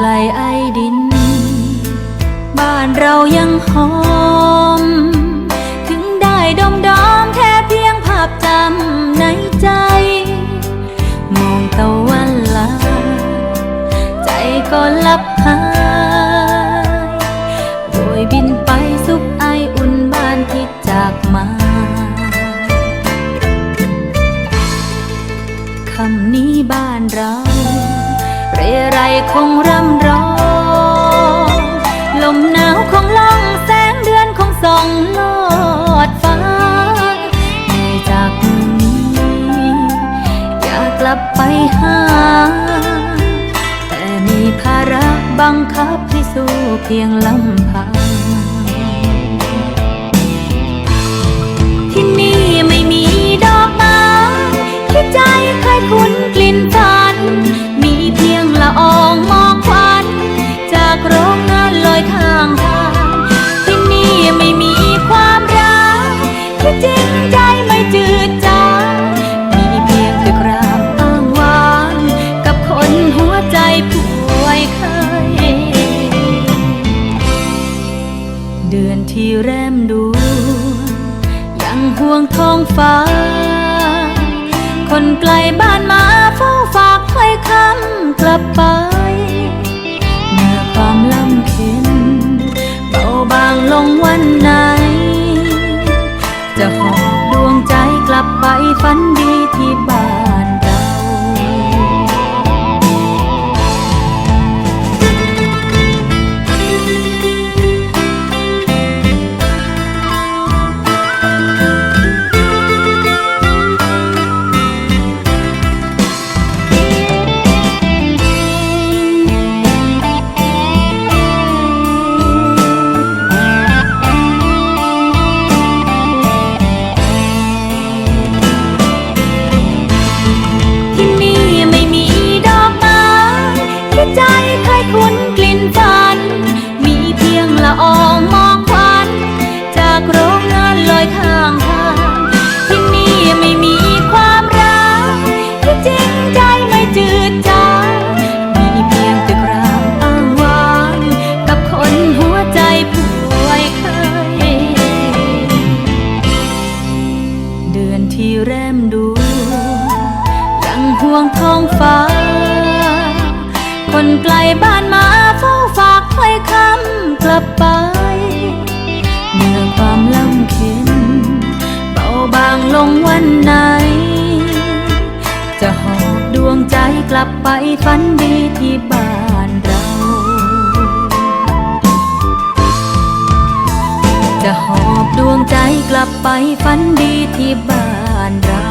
ไกลไอดิน บ้านเรายังหอม ถึงได้ดมดอมแค่เพียงภาพจำในใจ มองตะวันลาใจก็ลับหายโดยบินไปซุปไออุ่นบ้านที่จากมาคำนี้บ้านเรา เรไรคงร่ำร้องลมหนาวคงล่องแสงเดือนคงส่องลอดฟ้าในจากเมืองนี้อยากกลับไปหา แต่มีภาระบังคับให้สู้เพียงลำพังางทาง ที่นี่ไม่มีความรักที่จริงใจไม่จืดจางมีเพียงแต่กรามอ้างว้าง กับคนหัวใจป่วยเคย เดือนที่แรมดูยังห่วงท้องฟ้า คนไกลบ้านมาเฝ้าฝากถ้อยคำกลับไป ฝันดีที่บ้าน ใจเคยคุ้นกลิ่นฝัน มีเพียงละอองมอกควัน จากโรงงานลอยข้างทาง ที่นี่ไม่มีความรักที่จริงใจไม่จืดจางมีเพียงแต่กรามอ้างว้าง กับคนหัวใจป่วยเคย เดือนที่แรมดู ยังห่วงท้องฟ้า คนไกลบ้านมาเฝ้าฝากถ้อยคำกลับไปเมื่อความลำเค็นเบาบางลงวันไหน จะหอบดวงใจกลับไปฝันดีที่บ้านเรา จะหอบดวงใจกลับไปฝันดีที่บ้านเรา